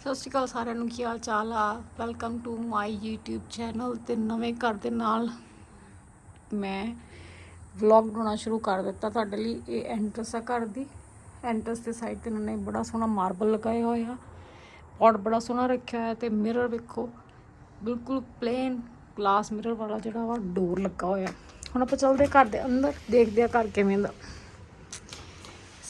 ਸਤਿ ਸ਼੍ਰੀ ਅਕਾਲ ਸਾਰਿਆਂ ਨੂੰ, ਕੀ ਹਾਲ ਚਾਲ ਆ? Welcome to my YouTube channel ਤੇ ਨਵੇਂ ਘਰ ਦੇ ਨਾਲ ਮੈਂ ਵਲੌਗ ਬਣਾਉਣਾ ਸ਼ੁਰੂ ਕਰ ਦਿੱਤਾ ਤੁਹਾਡੇ ਲਈ, ਇਹ ਐਂਟਰਸ ਆ ਘਰ ਦੀ। ਐਂਟਰਸ ਦੇ ਸਾਈਡ ਤੇ ਇਹਨਾਂ ਨੇ ਬੜਾ ਸੋਹਣਾ ਮਾਰਬਲ ਲਗਾਇਆ ਹੋਇਆ ਪੌਟ ਬੜਾ ਸੋਹਣਾ ਰੱਖਿਆ ਹੋਇਆ ਤੇ ਮਿਰਰ ਵੇਖੋ, ਬਿਲਕੁਲ ਪਲੇਨ ਗਲਾਸ ਮਿਰਰ ਵਾਲਾ ਜਿਹੜਾ ਵਾ ਡੋਰ ਲੱਗਾ ਹੋਇਆ। ਹੁਣ ਆਪਾਂ ਚੱਲਦੇ ਘਰ ਦੇ ਅੰਦਰ, ਦੇਖਦੇ ਆ ਘਰ ਕਿਵੇਂ ਦਾ।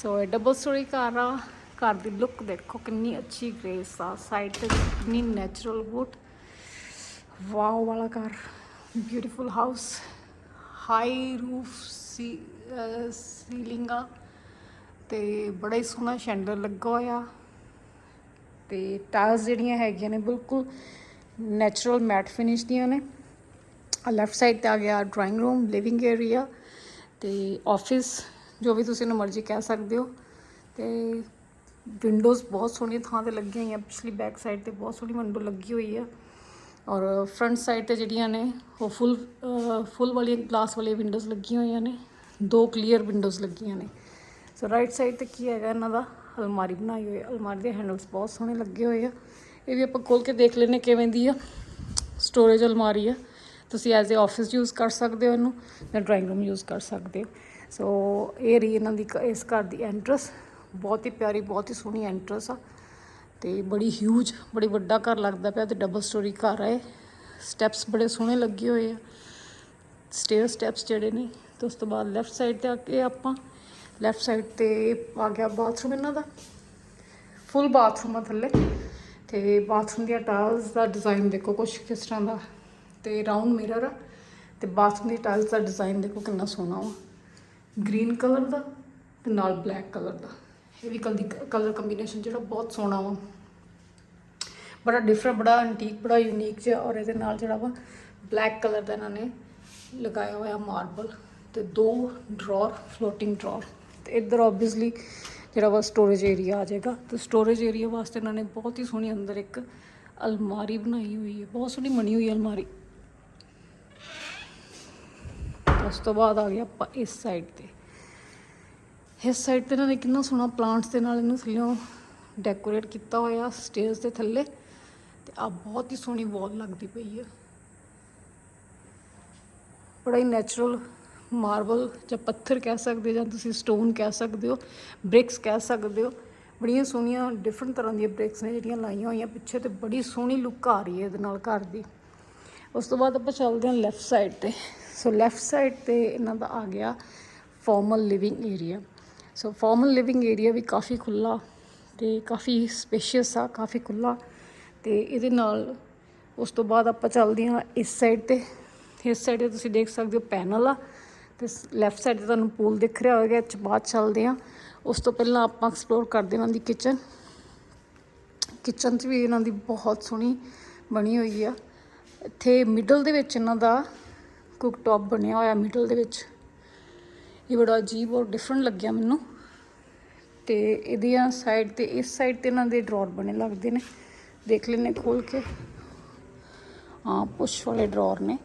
ਸੋ ਇਹ ਡਬਲ ਸਟੋਰੀ ਘਰ ਆ। ਘਰ ਦੀ ਲੁੱਕ ਦੇਖੋ, ਕਿੰਨੀ ਅੱਛੀ ਗ੍ਰੇਸ ਆ। ਸਾਈਡ ਤੇ ਕਿੰਨੀ ਨੈਚੁਰਲ ਵੁੱਡ ਵਾਓ ਵਾਲਾ ਘਰ। ਬਿਊਟੀਫੁਲ ਹਾਊਸ ਹਾਈ ਰੂਫ ਸੀ ਸੀਲਿੰਗ ਆ। ਤੇ ਬੜਾ ਹੀ ਸੋਹਣਾ ਸ਼ੈਂਡਰ ਲੱਗਾ ਹੋਇਆ। ਤੇ ਟਾਇਲਸ ਜਿਹੜੀਆਂ ਹੈਗੀਆਂ ਨੇ, ਬਿਲਕੁਲ ਨੈਚੁਰਲ ਮੈਟ ਫਿਨਿਸ਼ ਦੀਆਂ ਨੇ। ਲੈਫਟ ਸਾਈਡ ਤੇ ਆ ਗਿਆ ਡਰਾਇੰਗ ਰੂਮ ਲਿਵਿੰਗ ਏਰੀਆ ਤੇ ਆਫਿਸ ਜੋ ਵੀ ਤੁਸੀਂ ਇਹਨੂੰ ਮਰਜ਼ੀ ਕਹਿ ਸਕਦੇ ਹੋ। ਤੇ ਵਿੰਡੋਜ਼ ਬਹੁਤ ਸੋਹਣੀ ਥਾਂ ਤੇ ਲੱਗੀਆਂ ਹੋਈਆਂ, ਪਿਛਲੀ ਬੈਕ ਸਾਈਡ ਤੇ ਬਹੁਤ ਸੋਹਣੀ ਵਿੰਡੋ ਲੱਗੀ ਹੋਈ ਆ। ਔਰ ਫਰੰਟ ਸਾਈਡ ਤੇ ਜਿਹੜੀਆਂ ਨੇ, ਉਹ ਫੁੱਲ ਫੁੱਲ ਵਾਲੀਆਂ ਗਲਾਸ ਵਾਲੀਆਂ ਵਿੰਡੋਜ਼ ਲੱਗੀਆਂ ਹੋਈਆਂ ਨੇ। ਦੋ ਕਲੀਅਰ ਵਿੰਡੋਜ਼ ਲੱਗੀਆਂ ਨੇ। ਸੋ ਰਾਈਟ ਸਾਈਡ ਤੇ ਕੀ ਹੈਗਾ ਇਹਨਾਂ ਦਾ? ਅਲਮਾਰੀ ਬਣਾਈ ਹੋਈ ਹੈ ਅਲਮਾਰੀ ਦੇ ਹੈਂਡਲਸ ਬਹੁਤ ਸੋਹਣੇ ਲੱਗੇ ਹੋਏ ਆ। ਇਹ ਵੀ ਆਪਾਂ ਖੋਲ ਕੇ ਦੇਖ ਲੈਨੇ ਕਿਵੇਂ ਦੀ ਆ। ਸਟੋਰੇਜ ਅਲਮਾਰੀ ਆ। ਤੁਸੀਂ ਐਜ਼ ਅ ਆਫਿਸ ਯੂਜ਼ ਕਰ ਸਕਦੇ ਹੋ ਇਹਨੂੰ ਜਾਂ ਡਰਾਇੰਗ ਰੂਮ ਯੂਜ਼ ਕਰ ਸਕਦੇ ਹੋ। ਸੋ ਇਹ ਰਹੀ ਇਹਨਾਂ ਦੀ ਕ- ਇਸ ਘਰ ਦੀ ਐਂਟਰਸ ਬਹੁਤ ਹੀ ਪਿਆਰੀ, ਬਹੁਤ ਹੀ ਸੋਹਣੀ ਐਂਟਰਸ ਆ ਤੇ ਬੜੀ ਹਿਊਜ ਬੜੀ ਵੱਡਾ ਘਰ ਲੱਗਦਾ ਪਿਆ ਤੇ ਡਬਲ ਸਟੋਰੀ ਘਰ ਆ ਇਹ। ਸਟੈਪਸ ਬੜੇ ਸੋਹਣੇ ਲੱਗੇ ਹੋਏ ਆ। ਸਟੇਅਰ ਸਟੈਪਸ ਜਿਹੜੇ ਨੇ, ਤੇ ਉਸ ਤੋਂ ਬਾਅਦ ਲੈਫਟ ਸਾਈਡ ਤੇ ਆ ਕੇ ਆਪਾਂ ਲੈਫਟ ਸਾਈਡ ਤੇ ਆ ਗਿਆ ਬਾਥਰੂਮ ਇਹਨਾਂ ਦਾ। ਫੁੱਲ ਬਾਥਰੂਮ ਆ ਥੱਲੇ। ਤੇ ਬਾਥਰੂਮ ਦੀਆਂ ਟਾਇਲਸ ਦਾ ਡਿਜ਼ਾਈਨ ਦੇਖੋ ਕੁਛ ਕਿਸ ਤਰ੍ਹਾਂ ਦਾ। ਤੇ ਰਾਉਂਡ ਮਿਰਰ ਆ। ਤੇ ਬਾਥਰੂਮ ਦੀ ਟਾਇਲਸ ਦਾ ਡਿਜ਼ਾਈਨ ਦੇਖੋ ਕਿੰਨਾ ਸੋਹਣਾ ਵਾ। ਗ੍ਰੀਨ ਕਲਰ ਦਾ ਤੇ ਨਾਲ ਬਲੈਕ ਕਲਰ ਦਾ। ਇਹ ਵੀ ਕਲਰ ਕੰਬੀਨੇਸ਼ਨ ਜਿਹੜਾ ਬਹੁਤ ਸੋਹਣਾ ਵਾ। ਬੜਾ ਡਿਫਰੈਂਟ ਬੜਾ ਐਂਟੀਕ ਬੜਾ ਯੂਨੀਕ ਜਿਹਾ ਔਰ ਇਹਦੇ ਨਾਲ ਜਿਹੜਾ ਵਾ ਬਲੈਕ ਕਲਰ ਦਾ ਇਹਨਾਂ ਨੇ ਲਗਾਇਆ ਹੋਇਆ ਮਾਰਬਲ ਤੇ ਦੋ ਡਰਾਅਰ ਫਲੋਟਿੰਗ ਡਰਾਅਰ ਤੇ ਇੱਧਰ ਆਬਵੀਅਸਲੀ ਜਿਹੜਾ ਵਾ ਸਟੋਰੇਜ ਏਰੀਆ ਆ ਜਾਏਗਾ। ਤੇ ਸਟੋਰੇਜ ਏਰੀਆ ਵਾਸਤੇ ਇਹਨਾਂ ਨੇ ਬਹੁਤ ਹੀ ਸੋਹਣੀ ਅੰਦਰ ਇੱਕ ਅਲਮਾਰੀ ਬਣਾਈ ਹੋਈ ਹੈ। ਬਹੁਤ ਸੋਹਣੀ ਬਣੀ ਹੋਈ ਅਲਮਾਰੀ। ਉਸ ਤੋਂ ਬਾਅਦ ਆ ਗਿਆ ਆਪਾਂ ਇਸ ਸਾਈਡ ਤੇ। ਇਸ ਸਾਈਡ ਤੇ ਇਹਨਾਂ ਨੇ ਕਿੰਨਾ ਸੋਹਣਾ ਪਲਾਂਟਸ ਦੇ ਨਾਲ ਇਹਨੂੰ ਥੱਲਿਓਂ ਡੈਕੋਰੇਟ ਕੀਤਾ ਹੋਇਆ ਸਟੇਜ ਦੇ ਥੱਲੇ। ਤੇ ਆ ਬਹੁਤ ਹੀ ਸੋਹਣੀ ਵਾਲ ਲੱਗਦੀ ਪਈ ਹੈ ਬੜਾ ਹੀ ਨੈਚੁਰਲ ਮਾਰਬਲ ਜਾਂ ਪੱਥਰ ਕਹਿ ਸਕਦੇ ਜਾਂ ਤੁਸੀਂ ਸਟੋਨ ਕਹਿ ਸਕਦੇ ਹੋ ਬ੍ਰਿਕਸ ਕਹਿ ਸਕਦੇ ਹੋ। ਬੜੀਆਂ ਸੋਹਣੀਆਂ ਡਿਫਰੈਂਟ ਤਰ੍ਹਾਂ ਦੀਆਂ ਬ੍ਰਿਕਸ ਨੇ ਜਿਹੜੀਆਂ ਲਾਈਆਂ ਹੋਈਆਂ ਪਿੱਛੇ ਤੇ ਬੜੀ ਸੋਹਣੀ ਲੁੱਕ ਆ ਰਹੀ ਹੈ ਇਹਦੇ ਨਾਲ ਘਰ ਦੀ। ਉਸ ਤੋਂ ਬਾਅਦ ਆਪਾਂ ਚੱਲਦੇ ਹਾਂ ਲੈਫਟ ਸਾਈਡ ਤੇ। ਸੋ ਲੈਫਟ ਸਾਈਡ ਤੇ ਇਹਨਾਂ ਦਾ ਆ ਗਿਆ formal living area so formal living area ਵੀ ਕਾਫੀ ਖੁੱਲਾ ਤੇ ਕਾਫੀ ਸਪੇਸ਼ੀਅਸ ਆ, ਕਾਫੀ ਖੁੱਲਾ ਤੇ ਇਹਦੇ ਨਾਲ ਉਸ ਤੋਂ ਬਾਅਦ ਆਪਾਂ ਚੱਲਦੇ ਹਾਂ ਇਸ ਸਾਈਡ ਤੇ। ਇਸ ਸਾਈਡ ਤੇ ਤੁਸੀਂ ਦੇਖ ਸਕਦੇ ਹੋ ਪੈਨਲ ਆ ਤੇ ਲੈਫਟ ਸਾਈਡ ਤੇ ਤੁਹਾਨੂੰ ਪੂਲ ਦਿਖ ਰਿਹਾ ਹੋਵੇਗਾ ਇਹ 'ਚ ਬਾਅਦ ਚੱਲਦੇ ਹਾਂ। ਉਸ ਤੋਂ ਪਹਿਲਾਂ ਆਪਾਂ ਐਕਸਪਲੋਰ ਕਰਦੇ ਹਾਂ ਇਹਨਾਂ ਦੀ ਕਿਚਨ ਕਿਚਨ 'ਚ ਵੀ ਇਹਨਾਂ ਦੀ ਬਹੁਤ ਸੋਹਣੀ ਬਣੀ ਹੋਈ ਆ। ਇੱਥੇ ਮਿਡਲ ਦੇ ਵਿੱਚ ਇਹਨਾਂ ਦਾ ਕੁੱਕ ਟਾਪ ਬਣਿਆ ਹੋਇਆ ਮਿਡਲ ਦੇ ਵਿੱਚ। ਇਹ ਬੜਾ ਅਜੀਬ ਔਰ ਡਿਫਰੈਂਟ ਲੱਗਿਆ ਮੈਨੂੰ। ਤੇ ਇਹਦੀਆਂ ਸਾਈਡ ਤੇ, ਇਸ ਸਾਈਡ ਤੇ ਇਹਨਾਂ ਦੇ ਡਰਾਅਰ ਬਣੇ ਲੱਗਦੇ ਨੇ। ਦੇਖ ਲੈਨੇ ਖੋਲ ਕੇ। ਹਾਂ, ਪੁਸ਼ ਵਾਲੇ ਡਰਾਅਰ ਨੇ।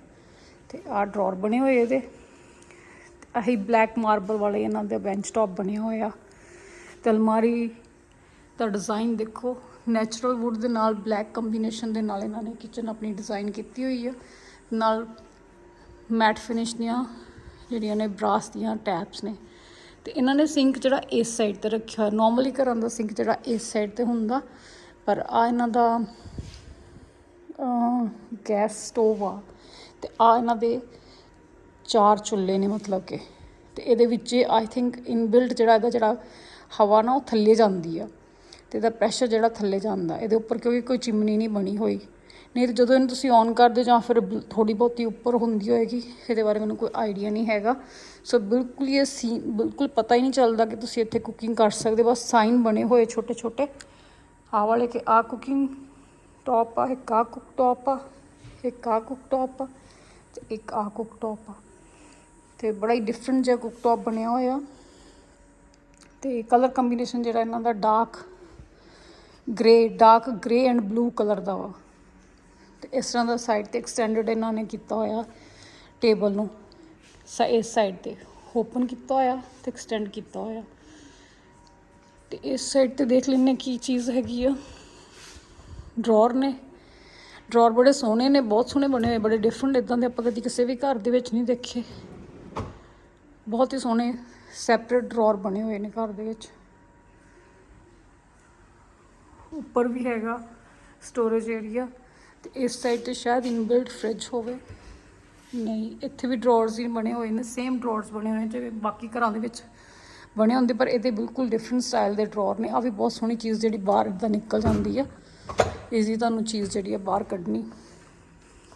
ਤੇ ਆਹ ਡਰਾਅਰ ਬਣੇ ਹੋਏ ਇਹਦੇ। ਤੇ ਬਲੈਕ ਮਾਰਬਲ ਵਾਲੇ ਇਹਨਾਂ ਦੇ ਬੈਂਚ ਟਾਪ ਬਣੇ ਹੋਏ ਆ। ਤੇ ਅਲਮਾਰੀ ਦਾ ਡਿਜ਼ਾਈਨ ਦੇਖੋ। ਨੈਚੁਰਲ ਵੁੱਡ ਦੇ ਨਾਲ ਬਲੈਕ ਕੰਬੀਨੇਸ਼ਨ ਦੇ ਨਾਲ ਇਹਨਾਂ ਨੇ ਕਿਚਨ ਆਪਣੀ ਡਿਜ਼ਾਈਨ ਕੀਤੀ ਹੋਈ ਹੈ ਨਾਲ ਮੈਟ ਫਿਨਿਸ਼ ਦੀਆਂ ਜਿਹੜੀਆਂ ਨੇ ਬਰਾਸ ਦੀਆਂ ਟੈਪਸ ਨੇ। ਤੇ ਇਹਨਾਂ ਨੇ ਸਿੰਕ ਜਿਹੜਾ ਇਸ ਸਾਈਡ ਤੇ ਰੱਖਿਆ ਹੋਇਆ। ਨਾਰਮਲੀ ਘਰਾਂ ਦਾ ਸਿੰਕ ਜਿਹੜਾ ਇਸ ਸਾਈਡ ਤੇ ਹੁੰਦਾ, ਪਰ ਆ ਇਹਨਾਂ ਦਾ ਗੈਸ ਸਟੋਵ ਆ। ਤੇ ਆ ਇਹਨਾਂ ਦੇ ਚਾਰ ਚੁੱਲ੍ਹੇ ਨੇ ਮਤਲਬ ਕਿ। ਤੇ ਇਹਦੇ ਵਿੱਚ ਆਈ ਥਿੰਕ ਇਨਬਿਲਟ ਜਿਹੜਾ ਇਹਦਾ ਜਿਹੜਾ ਹਵਾ ਨਾ, ਉਹ ਥੱਲੇ ਜਾਂਦੀ ਆ। ਤੇ ਇਹਦਾ ਪ੍ਰੈਸ਼ਰ ਜਿਹੜਾ ਥੱਲੇ ਜਾਂਦਾ। ਇਹਦੇ ਉੱਪਰ ਕਿਉਂਕਿ ਕੋਈ ਚਿਮਨੀ ਨਹੀਂ ਬਣੀ ਹੋਈ। ਨਹੀਂ ਤੇ ਜਦੋਂ ਇਹਨੂੰ ਤੁਸੀਂ ਔਨ ਕਰਦੇ ਜਾਂ ਫਿਰ ਥੋੜੀ ਬਹੁਤੀ ਉੱਪਰ ਹੁੰਦੀ ਹੋਏਗੀ, ਇਹਦੇ ਬਾਰੇ ਮੈਨੂੰ ਕੋਈ ਆਈਡੀਆ ਨਹੀਂ ਹੈਗਾ। ਸੋ ਬਿਲਕੁਲ ਹੀ ਇਹ ਸੀ ਬਿਲਕੁਲ ਪਤਾ ਹੀ ਨਹੀਂ ਚੱਲਦਾ ਕਿ ਤੁਸੀਂ ਇੱਥੇ ਕੁਕਿੰਗ ਕਰ ਸਕਦੇ ਬਸ ਸਾਈਨ ਬਣੇ ਹੋਏ ਛੋਟੇ ਛੋਟੇ। ਆਹ ਵਾਲੇ ਕਿ ਆ ਕੁਕਿੰਗ ਟੌਪ ਆ, ਇੱਕ ਆ ਕੁਕ ਟੌਪ ਆ, ਇੱਕ ਆ ਕੁਕ ਟੌਪ ਆ ਤੇ ਇੱਕ ਆ ਕੁਕ ਟੌਪ ਆ। ਤੇ ਬੜਾ ਹੀ ਡਿਫਰੈਂਟ ਜਿਹਾ ਕੁਕ ਟੌਪ ਬਣਿਆ ਹੋਇਆ। ਤੇ ਕਲਰ ਕੰਬੀਨੇਸ਼ਨ ਜਿਹੜਾ ਇਹਨਾਂ ਦਾ dark grey dark grey and blue colour ਦਾ ਵਾ। ਤੇ ਇਸ ਤਰ੍ਹਾਂ ਦਾ ਸਾਈਡ ਤੇ ਐਕਸਟੈਂਡਡ ਇਹਨਾਂ ਨੇ ਕੀਤਾ ਹੋਇਆ ਟੇਬਲ ਨੂੰ। ਸਾ ਇਸ ਸਾਈਡ ਤੇ ਓਪਨ ਕੀਤਾ ਹੋਇਆ ਤੇ ਐਕਸਟੈਂਡ ਕੀਤਾ ਹੋਇਆ। ਤੇ ਇਸ ਸਾਈਡ ਤੇ ਦੇਖ ਲੈਂਦੇ ਕੀ ਚੀਜ਼ ਹੈਗੀ ਆ। ਡਰਾਅਰ ਨੇ। ਡਰਾਅਰ ਬੜੇ ਸੋਹਣੇ ਨੇ, ਬਹੁਤ ਸੋਹਣੇ ਬਣੇ ਹੋਏ, ਬੜੇ ਡਿਫਰੈਂਟ ਇਦਾਂ ਦੇ ਆਪਾਂ ਕਦੀ ਕਿਸੇ ਵੀ ਘਰ ਦੇ ਵਿੱਚ ਨਹੀਂ ਦੇਖੇ। ਬਹੁਤ ਹੀ ਸੋਹਣੇ ਸੈਪਰੇਟ ਡਰਾਅਰ ਬਣੇ ਹੋਏ ਨੇ ਘਰ ਦੇ ਵਿੱਚ। ਉੱਪਰ ਵੀ ਹੈਗਾ ਸਟੋਰੇਜ ਏਰੀਆ ਤੇ ਇਸ ਸਾਈਡ ਤੇ ਸ਼ਾਇਦ ਇਨਬਿਲਟ ਫ੍ਰਿਜ ਹੋਵੇ। ਨਹੀਂ, ਇੱਥੇ ਵੀ ਡਰਾਅਰਸ ਹੀ ਬਣੇ ਹੋਏ ਨੇ ਸੇਮ ਡਰਾਅਰਸ ਬਣੇ ਹੋਏ ਨੇ ਜਿਵੇਂ ਬਾਕੀ ਘਰਾਂ ਦੇ ਵਿੱਚ ਬਣੇ ਹੁੰਦੇ, ਪਰ ਇਹਦੇ ਬਿਲਕੁਲ ਡਿਫਰੈਂਟ ਸਟਾਈਲ ਦੇ ਡਰਾਅਰ ਨੇ। ਆ ਵੀ ਬਹੁਤ ਸੋਹਣੀ ਚੀਜ਼ ਜਿਹੜੀ ਬਾਹਰ ਇਦਾਂ ਨਿਕਲ ਜਾਂਦੀ ਆ। ਈਜ਼ੀ ਤੁਹਾਨੂੰ ਚੀਜ਼ ਜਿਹੜੀ ਆ ਬਾਹਰ ਕੱਢਣੀ।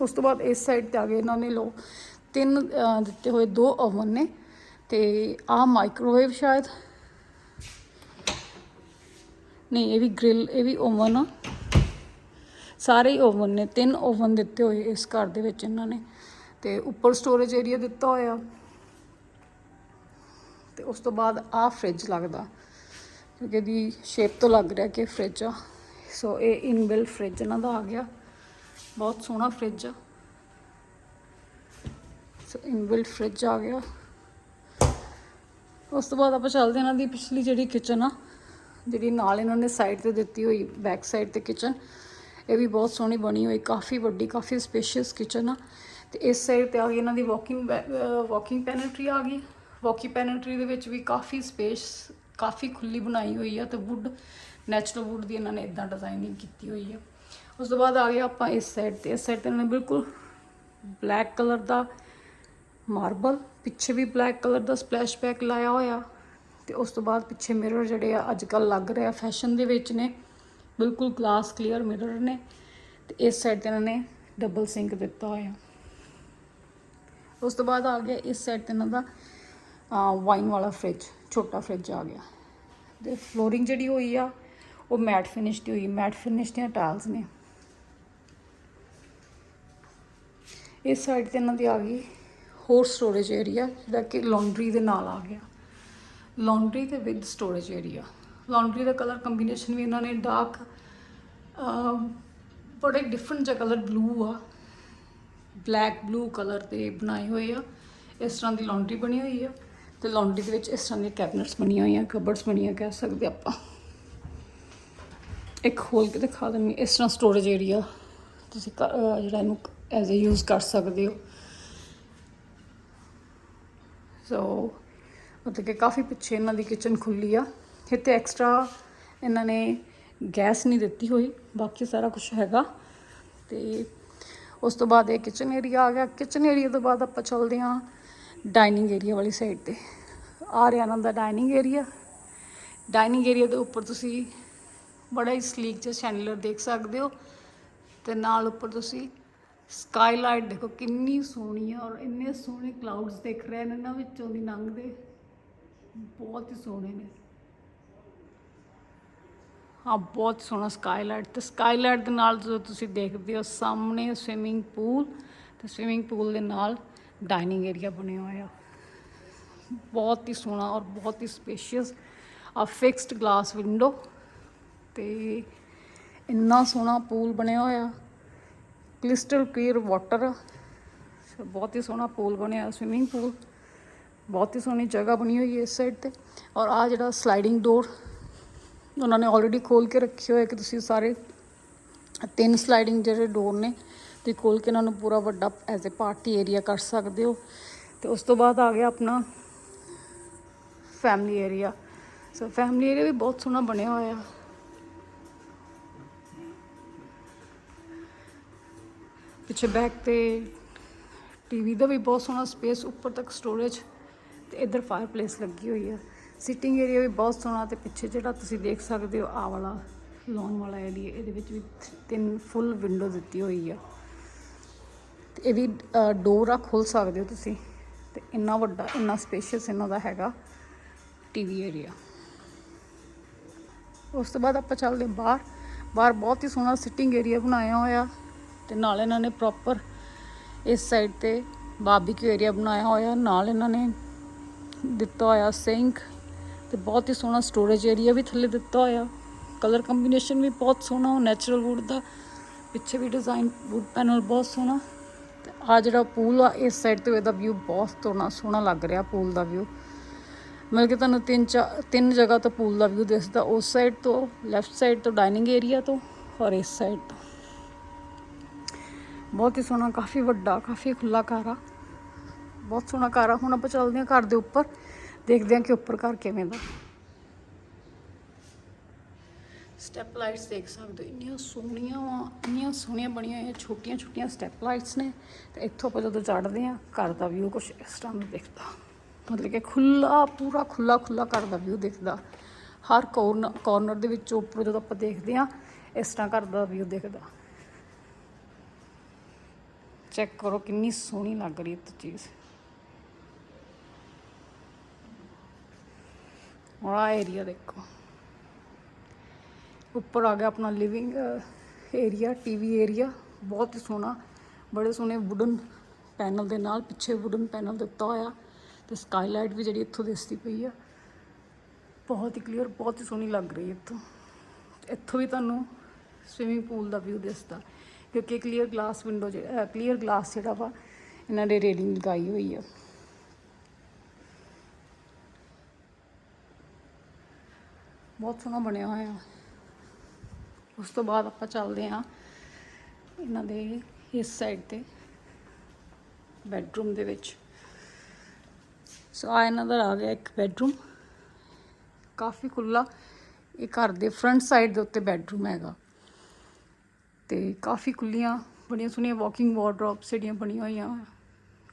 ਉਸ ਤੋਂ ਬਾਅਦ ਇਸ ਸਾਈਡ ਤੇ ਆ ਗਏ ਇਹਨਾਂ ਨੇ ਲੋ ਤਿੰਨ ਦਿੱਤੇ ਹੋਏ ਦੋ ਓਵਨ ਨੇ ਤੇ ਆ ਮਾਈਕ੍ਰੋਵੇਵ ਸ਼ਾਇਦ। ਨਹੀਂ, ਇਹ ਵੀ ਗ੍ਰਿਲ ਇਹ ਵੀ ਓਵਨ ਆ। ਸਾਰੇ ਹੀ ਓਵਨ ਨੇ, ਤਿੰਨ ਓਵਨ ਦਿੱਤੇ ਹੋਏ ਇਸ ਘਰ ਦੇ ਵਿੱਚ ਇਹਨਾਂ ਨੇ ਤੇ ਉੱਪਰ ਸਟੋਰੇਜ ਏਰੀਆ ਦਿੱਤਾ ਹੋਇਆ। ਤੇ ਉਸ ਤੋਂ ਬਾਅਦ ਆ ਫ੍ਰਿਜ ਲੱਗਦਾ, ਕਿਉਂਕਿ ਇਹਦੀ ਸ਼ੇਪ ਤੋਂ ਲੱਗ ਰਿਹਾ ਕਿ ਫ੍ਰਿਜ ਆ। ਸੋ ਇਹ ਇਨਬਿਲ ਫ੍ਰਿਜ ਇਹਨਾਂ ਦਾ ਆ ਗਿਆ। ਬਹੁਤ ਸੋਹਣਾ ਫ੍ਰਿਜ ਆ। ਸੋ ਇਨਬਿਲਟ ਫ੍ਰਿਜ ਆ ਗਿਆ। ਉਸ ਤੋਂ ਬਾਅਦ ਆਪਾਂ ਚੱਲਦੇ ਹਾਂ ਇਹਨਾਂ ਦੀ ਪਿਛਲੀ ਜਿਹੜੀ ਕਿਚਨ ਆ, ਜਿਹੜੀ ਨਾਲ ਇਹਨਾਂ ਨੇ ਸਾਈਡ ਤੇ ਦਿੱਤੀ ਹੋਈ ਬੈਕ ਸਾਈਡ ਤੇ ਕਿਚਨ ਇਹ ਵੀ ਬਹੁਤ ਸੋਹਣੀ ਬਣੀ ਹੋਈ, ਕਾਫੀ ਵੱਡੀ, ਕਾਫੀ ਸਪੇਸ਼ੀਅਸ ਕਿਚਨ ਆ। ਤੇ ਇਸ ਸਾਈਡ ਤੇ ਆ ਗਈ ਇਹਨਾਂ ਦੀ ਵਾਕਿੰਗ ਵਾਕਿੰਗ ਪੈਨਟਰੀ ਆ ਗਈ। ਵਾਕਿੰਗ ਪੈਨਟਰੀ ਦੇ ਵਿੱਚ ਵੀ ਕਾਫੀ ਸਪੇਸ ਕਾਫੀ ਖੁੱਲੀ ਬਣਾਈ ਹੋਈ ਆ ਤੇ ਵੁੱਡ ਨੈਚੁਰਲ ਵੁੱਡ ਦੀ ਇਹਨਾਂ ਨੇ ਇਦਾਂ ਡਿਜ਼ਾਈਨਿੰਗ ਕੀਤੀ ਹੋਈ ਆ। ਉਸ ਤੋਂ ਬਾਅਦ ਆ ਗਿਆ ਆਪਾਂ ਇਸ ਸਾਈਡ ਤੇ। ਇਸ ਸਾਈਡ ਤੇ ਇਹਨਾਂ ਨੇ ਬਿਲਕੁਲ ਬਲੈਕ ਕਲਰ ਦਾ ਮਾਰਬਲ ਪਿੱਛੇ ਵੀ ਬਲੈਕ ਕਲਰ ਦਾ ਸਪਲੈਸ਼ ਬੈਕ ਲਾਇਆ ਹੋਇਆ। ਤੇ ਉਸ ਤੋਂ ਬਾਅਦ ਪਿੱਛੇ ਮਿਰਰ ਜਿਹੜੇ ਆ, ਅੱਜ ਕੱਲ ਲੱਗ ਰਿਹਾ ਫੈਸ਼ਨ ਦੇ ਵਿੱਚ ਨੇ। ਬਿਲਕੁਲ ਗਲਾਸ ਕਲੀਅਰ ਮਿਰਰ ਨੇ ਤੇ ਇਸ ਸਾਈਡ ਤੇ ਇਹਨਾਂ ਨੇ ਡਬਲ ਸਿੰਕ ਦਿੱਤਾ ਹੋਇਆ। ਉਸ ਤੋਂ ਬਾਅਦ ਆ ਗਿਆ ਇਸ ਸਾਈਡ ਤੇ ਇਹਨਾਂ ਦਾ ਵਾਈਨ ਵਾਲਾ ਫ੍ਰਿਜ ਛੋਟਾ ਫ੍ਰਿਜ ਆ ਗਿਆ। ਤੇ ਫਲੋਰਿੰਗ ਜਿਹੜੀ ਹੋਈ ਆ, ਉਹ ਮੈਟ ਫਿਨਿਸ਼ ਦੀ ਹੋਈ। ਮੈਟ ਫਿਨਿਸ਼ ਦੀਆਂ ਟਾਇਲਸ ਨੇ। ਇਸ ਸਾਈਡ ਤੇ ਇਹਨਾਂ ਦੀ ਆ ਗਈ ਹੋਰ ਸਟੋਰੇਜ ਏਰੀਆ ਜਿਹੜਾ ਕਿ ਲਾਂਡਰੀ ਦੇ ਨਾਲ ਆ ਗਿਆ। ਲਾਂਡਰੀ ਤੇ ਵਿਦ ਸਟੋਰੇਜ ਏਰੀਆ ਲਾਂਡਰੀ ਦਾ ਕਲਰ ਕੰਬੀਨੇਸ਼ਨ ਵੀ ਇਹਨਾਂ ਨੇ ਡਾਰਕ ਬੜੇ ਡਿਫਰੈਂਟ ਜਿਹਾ ਕਲਰ ਬਲੂ ਆ। ਬਲੈਕ ਬਲੂ ਕਲਰ ਦੇ ਬਣਾਏ ਹੋਏ ਆ। ਇਸ ਤਰ੍ਹਾਂ ਦੀ ਲਾਂਡਰੀ ਬਣੀ ਹੋਈ ਆ ਤੇ ਲਾਂਡਰੀ ਦੇ ਵਿੱਚ ਇਸ ਤਰ੍ਹਾਂ ਦੀਆਂ ਕੈਬਨਟਸ ਬਣੀਆਂ ਹੋਈਆਂ ਕਬਰਡਸ ਬਣੀਆਂ ਕਹਿ ਸਕਦੇ ਆਪਾਂ। ਇੱਕ ਖੋਲ ਕੇ ਦਿਖਾ ਦਿੰਦੀ ਇਸ ਤਰ੍ਹਾਂ ਸਟੋਰੇਜ ਏਰੀਆ ਤੁਸੀਂ ਕ- ਜਿਹੜਾ ਇਹਨੂੰ ਐਜ਼ ਅ ਯੂਜ਼ ਕਰ ਸਕਦੇ ਹੋ। ਸੋ ਮਤਲਬ ਕਿ ਕਾਫੀ ਪਿੱਛੇ ਇਹਨਾਂ ਦੀ ਕਿਚਨ ਖੁੱਲੀ ਆ। ਇੱਥੇ ਐਕਸਟਰਾ ਇਹਨਾਂ ਨੇ ਗੈਸ ਨਹੀਂ ਦਿੱਤੀ ਹੋਈ, ਬਾਕੀ ਸਾਰਾ ਕੁਝ ਹੈਗਾ। ਤੇ ਉਸ ਤੋਂ ਬਾਅਦ ਇਹ ਕਿਚਨ ਏਰੀਆ ਆ ਗਿਆ। ਕਿਚਨ ਏਰੀਆ ਤੋਂ ਬਾਅਦ ਆਪਾਂ ਚੱਲਦੇ ਹਾਂ ਡਾਈਨਿੰਗ ਏਰੀਆ ਵਾਲੀ ਸਾਈਡ ਤੇ। ਆ ਰਿਹਾ ਇਹਨਾਂ ਦਾ ਡਾਈਨਿੰਗ ਏਰੀਆ ਡਾਈਨਿੰਗ ਏਰੀਆ ਦੇ ਉੱਪਰ ਤੁਸੀਂ ਬੜਾ ਹੀ ਸਲੀਕ ਜਿਹਾ ਚੈਨਲਰ ਦੇਖ ਸਕਦੇ ਹੋ। ਤੇ ਨਾਲ ਉੱਪਰ ਤੁਸੀਂ ਸਕਾਈਲਾਈਟ ਦੇਖੋ, ਕਿੰਨੀ ਸੋਹਣੀ ਹੈ ਔਰ ਇੰਨੇ ਸੋਹਣੇ ਕਲਾਊਡਸ ਦਿਖ ਰਹੇ ਨੇ ਇਹਨਾਂ ਵਿੱਚੋਂ ਦੀ ਲੰਘਦੇ। ਬਹੁਤ ਹੀ ਸੋਹਣੇ ਨੇ। ਹਾਂ ਬਹੁਤ ਸੋਹਣਾ ਸਕਾਈਲਾਈਟ ਤੇ ਸਕਾਈਲਾਈਟ ਦੇ ਨਾਲ ਜਦੋਂ ਤੁਸੀਂ ਦੇਖਦੇ ਹੋ ਸਾਹਮਣੇ ਸਵਿਮਿੰਗ ਪੂਲ ਤੇ ਸਵਿਮਿੰਗ ਪੂਲ ਦੇ ਨਾਲ ਡਾਈਨਿੰਗ ਏਰੀਆ ਬਣਿਆ ਹੋਇਆ। ਬਹੁਤ ਹੀ ਸੋਹਣਾ ਔਰ ਬਹੁਤ ਹੀ ਸਪੇਸ਼ੀਅਸ ਆ ਫਿਕਸਡ ਗਲਾਸ ਵਿੰਡੋ ਤੇ ਇੰਨਾ ਸੋਹਣਾ ਪੂਲ ਬਣਿਆ ਹੋਇਆ। ਕ੍ਰਿਸਟਲ ਕਲੀਅਰ ਵਾਟਰ ਬਹੁਤ ਹੀ ਸੋਹਣਾ ਪੂਲ ਬਣਿਆ ਸਵਿਮਿੰਗ ਪੂਲ ਬਹੁਤ ਹੀ ਸੋਹਣੀ ਜਗ੍ਹਾ ਬਣੀ ਹੋਈ ਹੈ ਇਸ ਸਾਈਡ ਤੇ। ਔਰ ਆ ਜਿਹੜਾ ਸਲਾਈਡਿੰਗ ਡੋਰ ਉਹਨਾਂ ਨੇ ਆਲਰੇਡੀ ਖੋਲ ਕੇ ਰੱਖੇ ਹੋਏ ਕਿ ਤੁਸੀਂ ਸਾਰੇ ਤਿੰਨ ਸਲਾਈਡਿੰਗ ਜਿਹੜੇ ਡੋਰ ਨੇ ਤੇ ਖੋਲ ਕੇ ਇਹਨਾਂ ਨੂੰ ਪੂਰਾ ਵੱਡਾ ਐਜ਼ ਅ ਪਾਰਟੀ ਏਰੀਆ ਕਰ ਸਕਦੇ ਹੋ। ਤੇ ਉਸ ਤੋਂ ਬਾਅਦ ਆ ਗਿਆ ਆਪਣਾ family area so family area ਵੀ ਬਹੁਤ ਸੋਹਣਾ ਬਣਿਆ ਹੋਇਆ। ਪਿੱਛੇ ਬੈਕ ਤੇ ਟੀਵੀ ਦਾ ਵੀ ਬਹੁਤ ਸੋਹਣਾ ਸਪੇਸ ਉੱਪਰ ਤੱਕ ਸਟੋਰੇਜ ਤੇ ਇੱਧਰ ਫਾਇਰਪਲੇਸ ਲੱਗੀ ਹੋਈ ਆ। ਸਿਟਿੰਗ ਏਰੀਆ ਵੀ ਬਹੁਤ ਸੋਹਣਾ ਤੇ ਪਿੱਛੇ ਜਿਹੜਾ ਤੁਸੀਂ ਦੇਖ ਸਕਦੇ ਹੋ ਆ ਵਾਲਾ ਲੌਨ ਵਾਲਾ ਏਰੀਆ ਇਹਦੇ ਵਿੱਚ ਵੀ ਤਿੰਨ ਫੁੱਲ ਵਿੰਡੋ ਦਿੱਤੀ ਹੋਈ ਆ। ਤੇ ਇਹ ਵੀ ਡੋਰ ਆ, ਖੋਲ ਸਕਦੇ ਹੋ ਤੁਸੀਂ। ਤੇ ਇੰਨਾ ਵੱਡਾ, ਇੰਨਾ ਸਪੇਸ਼ੀਅਸ ਇਹਨਾਂ ਦਾ ਹੈਗਾ ਟੀਵੀ ਏਰੀਆ ਉਸ ਤੋਂ ਬਾਅਦ ਆਪਾਂ ਚੱਲਦੇ ਹਾਂ ਬਾਹਰ। ਬਾਹਰ ਬਹੁਤ ਹੀ ਸੋਹਣਾ ਸਿਟਿੰਗ ਏਰੀਆ ਬਣਾਇਆ ਹੋਇਆ। ਤੇ ਨਾਲ ਇਹਨਾਂ ਨੇ ਪ੍ਰੋਪਰ ਇਸ ਸਾਈਡ ਤੇ ਬਾਰਬੀਕਿਊ ਏਰੀਆ ਬਣਾਇਆ ਹੋਇਆ। ਨਾਲ ਇਹਨਾਂ ਨੇ ਦਿੱਤਾ ਹੋਇਆ ਸਿੰਕ ਤੇ ਬਹੁਤ ਹੀ ਸੋਹਣਾ ਸਟੋਰੇਜ ਏਰੀਆ ਵੀ ਥੱਲੇ ਦਿੱਤਾ ਹੋਇਆ। ਕਲਰ ਕੰਬੀਨੇਸ਼ਨ ਵੀ ਬਹੁਤ ਸੋਹਣਾ, ਉਹ ਨੈਚੁਰਲ ਵੁੱਡ ਦਾ। ਪਿੱਛੇ ਵੀ ਡਿਜ਼ਾਈਨ ਵੁੱਡ ਪੈਨਲ ਬਹੁਤ ਸੋਹਣਾ। ਤੇ ਆ ਜਿਹੜਾ ਪੂਲ ਆ, ਇਸ ਸਾਈਡ ਤੋਂ ਇਹਦਾ ਵਿਊ ਬਹੁਤ ਸੋਹਣਾ ਸੋਹਣਾ ਲੱਗ ਰਿਹਾ ਪੂਲ ਦਾ ਵਿਊ ਮਤਲਬ ਕਿ ਤੁਹਾਨੂੰ ਤਿੰਨ ਚਾਰ ਤਿੰਨ ਜਗ੍ਹਾ ਤੋਂ ਪੂਲ ਦਾ ਵਿਊ ਦਿਸਦਾ, ਉਸ ਸਾਈਡ ਤੋਂ ਲੈਫਟ ਸਾਈਡ ਤੋਂ ਡਾਈਨਿੰਗ ਏਰੀਆ ਤੋਂ ਔਰ ਇਸ ਸਾਈਡ ਤੋਂ। ਬਹੁਤ ਹੀ ਸੋਹਣਾ, ਕਾਫੀ ਵੱਡਾ, ਕਾਫੀ ਖੁੱਲਾ ਘਰ ਆ। ਬਹੁਤ ਸੋਹਣਾ ਘਰ ਆ। ਹੁਣ ਆਪਾਂ ਚੱਲਦੇ ਹਾਂ ਘਰ ਦੇ ਉੱਪਰ। ਦੇਖਦੇ ਹਾਂ ਕਿ ਉੱਪਰ ਘਰ ਕਿਵੇਂ ਦਾ। ਸਟੈਪ ਲਾਈਟਸ ਦੇਖ ਸਕਦੇ ਹੋ, ਇੰਨੀਆਂ ਸੋਹਣੀਆਂ ਵਾ, ਇੰਨੀਆਂ ਸੋਹਣੀਆਂ ਬਣੀਆਂ ਹੋਈਆਂ, ਛੋਟੀਆਂ ਛੋਟੀਆਂ ਸਟੈਪ ਲਾਈਟਸ ਨੇ। ਤੇ ਇੱਥੋਂ ਆਪਾਂ ਜਦੋਂ ਚੜ੍ਹਦੇ ਹਾਂ, ਘਰ ਦਾ ਵਿਊ ਕੁਝ ਇਸ ਤਰ੍ਹਾਂ ਦਾ ਦਿਖਦਾ। ਮਤਲਬ ਕਿ ਖੁੱਲਾ ਪੂਰਾ ਖੁੱਲਾ ਖੁੱਲਾ ਘਰ ਦਾ ਵਿਊ ਦਿਖਦਾ। ਹਰ ਕੋਰਨਰ ਕਾਰਨਰ ਦੇ ਵਿੱਚ ਉੱਪਰ ਜਦੋਂ ਆਪਾਂ ਦੇਖਦੇ ਹਾਂ, ਇਸ ਤਰ੍ਹਾਂ ਘਰ ਦਾ ਵਿਊ ਦਿਖਦਾ। ਚੈੱਕ ਕਰੋ ਕਿੰਨੀ ਸੋਹਣੀ ਲੱਗ ਰਹੀ ਹੈ ਇਹ ਚੀਜ਼। ਔਰ ਆਹ ਏਰੀਆ ਦੇਖੋ। ਉੱਪਰ ਆ ਗਿਆ ਆਪਣਾ ਲਿਵਿੰਗ ਏਰੀਆ ਟੀਵੀ ਏਰੀਆ ਬਹੁਤ ਹੀ ਸੋਹਣਾ, ਬੜੇ ਸੋਹਣੇ ਵੁਡਨ ਪੈਨਲ ਦੇ ਨਾਲ, ਪਿੱਛੇ ਵੁਡਨ ਪੈਨਲ ਦਿੱਤਾ ਹੋਇਆ। ਤੇ ਸਕਾਈਲਾਈਟ ਵੀ ਜਿਹੜੀ ਇੱਥੋਂ ਦਿਸਦੀ ਪਈ ਆ। ਬਹੁਤ ਹੀ ਕਲੀਅਰ ਬਹੁਤ ਹੀ ਸੋਹਣੀ ਲੱਗ ਰਹੀ ਹੈ ਇੱਥੋਂ। ਇੱਥੋਂ ਵੀ ਤੁਹਾਨੂੰ ਸਵਿਮਿੰਗ ਪੂਲ ਦਾ ਵਿਊ ਦਿਸਦਾ। ਕਿਉਂਕਿ ਕਲੀਅਰ ਗਲਾਸ ਵਿੰਡੋ ਜਿਹੜਾ ਕਲੀਅਰ ਗਲਾਸ ਜਿਹੜਾ ਵਾ, ਇਹਨਾਂ ਨੇ ਰੇਲਿੰਗ ਲਗਾਈ ਹੋਈ ਆ। ਬਹੁਤ ਸੋਹਣਾ ਬਣਿਆ ਹੋਇਆ ਉਸ ਤੋਂ ਬਾਅਦ ਆਪਾਂ ਚੱਲਦੇ ਹਾਂ ਇਹਨਾਂ ਦੇ ਇਸ ਸਾਈਡ ਤੇ ਬੈਡਰੂਮ ਦੇ ਵਿੱਚ। ਸੋ ਆ ਇਹਨਾਂ ਦਾ ਆ ਗਿਆ ਇੱਕ ਬੈਡਰੂਮ ਕਾਫੀ ਖੁੱਲਾ ਇਹ ਘਰ ਦੇ ਫਰੰਟ ਸਾਈਡ ਦੇ ਉੱਤੇ ਬੈਡਰੂਮ ਹੈਗਾ। ਤੇ ਕਾਫੀ ਖੁੱਲੀਆਂ ਬੜੀਆਂ ਸੋਹਣੀਆਂ ਵਾਕਿੰਗ ਵਾਰਡਰੋਬਸ ਜਿਹੜੀਆਂ ਬਣੀਆਂ ਹੋਈਆਂ,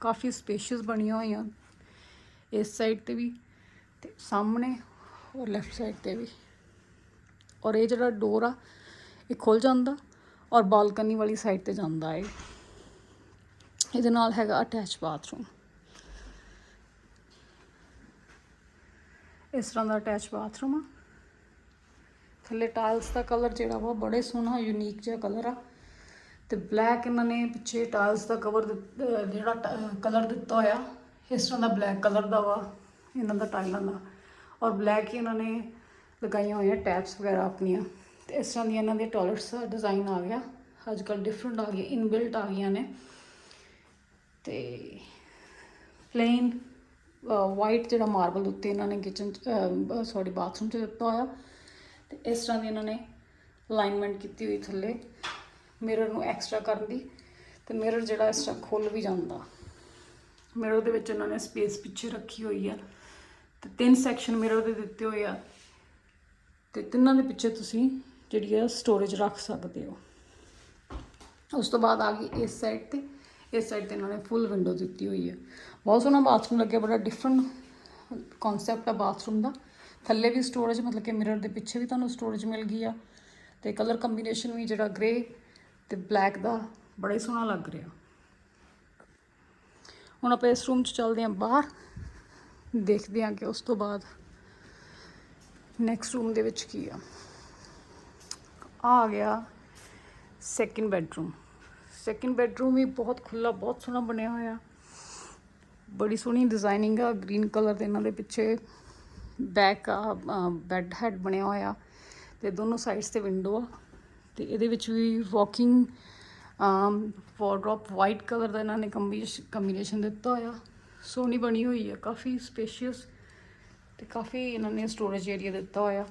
ਕਾਫੀ ਸਪੇਸ਼ੀਅਸ ਬਣੀਆਂ ਹੋਈਆਂ। ਇਸ ਸਾਈਡ ਤੇ ਵੀ ਤੇ ਸਾਹਮਣੇ ਔਰ ਲੈਫਟ ਸਾਈਡ ਤੇ ਵੀ। ਔਰ ਇਹ ਜਿਹੜਾ ਡੋਰ ਆ, ਇਹ ਖੁੱਲ ਜਾਂਦਾ ਔਰ ਬਾਲਕਨੀ ਵਾਲੀ ਸਾਈਡ ਤੇ ਜਾਂਦਾ ਹੈ ਇਹਦੇ ਨਾਲ ਹੈਗਾ ਅਟੈਚ ਬਾਥਰੂਮ ਇਸ ਤਰ੍ਹਾਂ ਦਾ ਅਟੈਚ ਬਾਥਰੂਮ ਆ। ਥੱਲੇ ਟਾਇਲਸ ਦਾ ਕਲਰ ਜਿਹੜਾ ਵਾ ਬੜੇ ਸੋਹਣਾ ਯੂਨੀਕ ਜਿਹਾ ਕਲਰ ਆ। ਤੇ ਬਲੈਕ ਇਹਨਾਂ ਨੇ ਪਿੱਛੇ ਟਾਇਲਸ ਦਾ ਕਵਰ ਜਿਹੜਾ ਕਲਰ ਦਿੱਤਾ ਹੋਇਆ, ਇਸ ਤਰ੍ਹਾਂ ਦਾ ਬਲੈਕ ਕਲਰ ਦਾ ਵਾ ਇਹਨਾਂ ਦਾ ਟਾਇਲਾਂ ਦਾ। ਔਰ ਬਲੈਕ ਹੀ ਇਹਨਾਂ ਨੇ ਲਗਾਈਆਂ ਹੋਈਆਂ ਟੈਪਸ ਵਗੈਰਾ ਆਪਣੀਆਂ। ਤੇ ਇਸ ਤਰ੍ਹਾਂ ਦੀਆਂ ਇਹਨਾਂ ਦੇ ਟਾਇਲਟਸ ਦਾ ਡਿਜ਼ਾਈਨ ਆ ਗਿਆ। ਅੱਜ ਕੱਲ ਡਿਫਰੈਂਟ ਆ ਗਏ ਇਨਬਿਲਟ ਆ ਗਈਆਂ ਨੇ। ਤੇ ਪਲੇਨ ਵਾਈਟ ਜਿਹੜਾ ਮਾਰਬਲ ਉੱਤੇ ਇਹਨਾਂ ਨੇ ਕਿਚਨ ਸੌਰੀ ਬਾਥਰੂਮ 'ਚ ਦਿੱਤਾ ਹੋਇਆ। ਤੇ ਇਸ ਤਰ੍ਹਾਂ ਦੀ ਇਹਨਾਂ ਨੇ ਅਲਾਈਨਮੈਂਟ ਕੀਤੀ ਹੋਈ ਥੱਲੇ। ਮਿਰਰ ਨੂੰ ਐਕਸਟਰਾ ਕਰਨ ਦੀ। ਤੇ ਮਿਰਰ ਜਿਹੜਾ ਇਸ ਤਰ੍ਹਾਂ ਖੁੱਲ ਵੀ ਜਾਂਦਾ। ਮਿਰਰ ਦੇ ਵਿੱਚ ਇਹਨਾਂ ਨੇ ਸਪੇਸ ਪਿੱਛੇ ਰੱਖੀ ਹੋਈ ਆ। ਤੇ ਤਿੰਨ ਸੈਕਸ਼ਨ ਮਿਰਰ ਦੇ ਦਿੱਤੇ ਹੋਏ ਆ। ਤੇ ਤਿੰਨਾਂ ਦੇ ਪਿੱਛੇ ਤੁਸੀਂ ਜਿਹੜੀ ਆ ਸਟੋਰੇਜ ਰੱਖ ਸਕਦੇ ਹੋ। ਉਸ ਤੋਂ ਬਾਅਦ ਆ ਗਈ ਇਸ ਸਾਈਡ ਤੇ। ਇਸ ਸਾਈਡ ਤੇ ਇਹਨਾਂ ਨੇ ਫੁੱਲ ਵਿੰਡੋ ਦਿੱਤੀ ਹੋਈ ਹੈ ਬਹੁਤ ਸੋਹਣਾ ਬਾਥਰੂਮ ਲੱਗਿਆ, ਬੜਾ ਡਿਫਰੈਂਟ ਕਨਸੈਪਟ ਆ ਬਾਥਰੂਮ ਦਾ। ਥੱਲੇ ਵੀ ਸਟੋਰੇਜ ਮਤਲਬ ਕਿ ਮਿਰਰ ਦੇ ਪਿੱਛੇ ਵੀ ਤੁਹਾਨੂੰ ਸਟੋਰੇਜ ਮਿਲ ਗਈ ਆ। ਤੇ ਕਲਰ ਕੰਬੀਨੇਸ਼ਨ ਵੀ ਜਿਹੜਾ ਗ੍ਰੇ ਤੇ ਬਲੈਕ ਦਾ ਬੜਾ ਹੀ ਸੋਹਣਾ ਲੱਗ ਰਿਹਾ। ਹੁਣ ਆਪਾਂ ਇਸ ਰੂਮ 'ਚ ਚੱਲਦੇ ਹਾਂ ਬਾਹਰ। ਦੇਖਦੇ ਹਾਂ ਕਿ ਉਸ ਤੋਂ ਬਾਅਦ ਨੈਕਸਟ ਰੂਮ ਦੇ ਵਿੱਚ ਕੀ ਆ। ਆ ਗਿਆ ਸੈਕਿੰਡ ਬੈਡਰੂਮ ਸੈਕਿੰਡ ਬੈਡਰੂਮ ਵੀ ਬਹੁਤ ਖੁੱਲਾ ਬਹੁਤ ਸੋਹਣਾ ਬਣਿਆ ਹੋਇਆ। ਬੜੀ ਸੋਹਣੀ ਡਿਜ਼ਾਈਨਿੰਗ ਆ ਗ੍ਰੀਨ ਕਲਰ ਦੇ ਇਹਨਾਂ ਦੇ ਪਿੱਛੇ ਬੈਕ ਆ ਬੈੱਡ ਹੈਡ ਬਣਿਆ ਹੋਇਆ ਤੇ ਦੋਨੋਂ ਸਾਈਡਸ ਤੇ ਵਿੰਡੋ ਆ। ਤੇ ਇਹਦੇ ਵਿੱਚ ਵੀ ਵਾਕਿੰਗ ਵਾਰਡਰੋਪ ਵਾਈਟ ਕਲਰ ਦਾ ਇਹਨਾਂ ਨੇ ਕੰਬੀਨੇਸ਼ਨ ਦਿੱਤਾ ਹੋਇਆ। ਸੋਹਣੀ ਬਣੀ ਹੋਈ ਹੈ ਕਾਫੀ ਸਪੇਸ਼ੀਅਸ ਤੇ ਕਾਫੀ ਇਹਨਾਂ ਨੇ ਸਟੋਰੇਜ ਏਰੀਆ ਦਿੱਤਾ ਹੋਇਆ।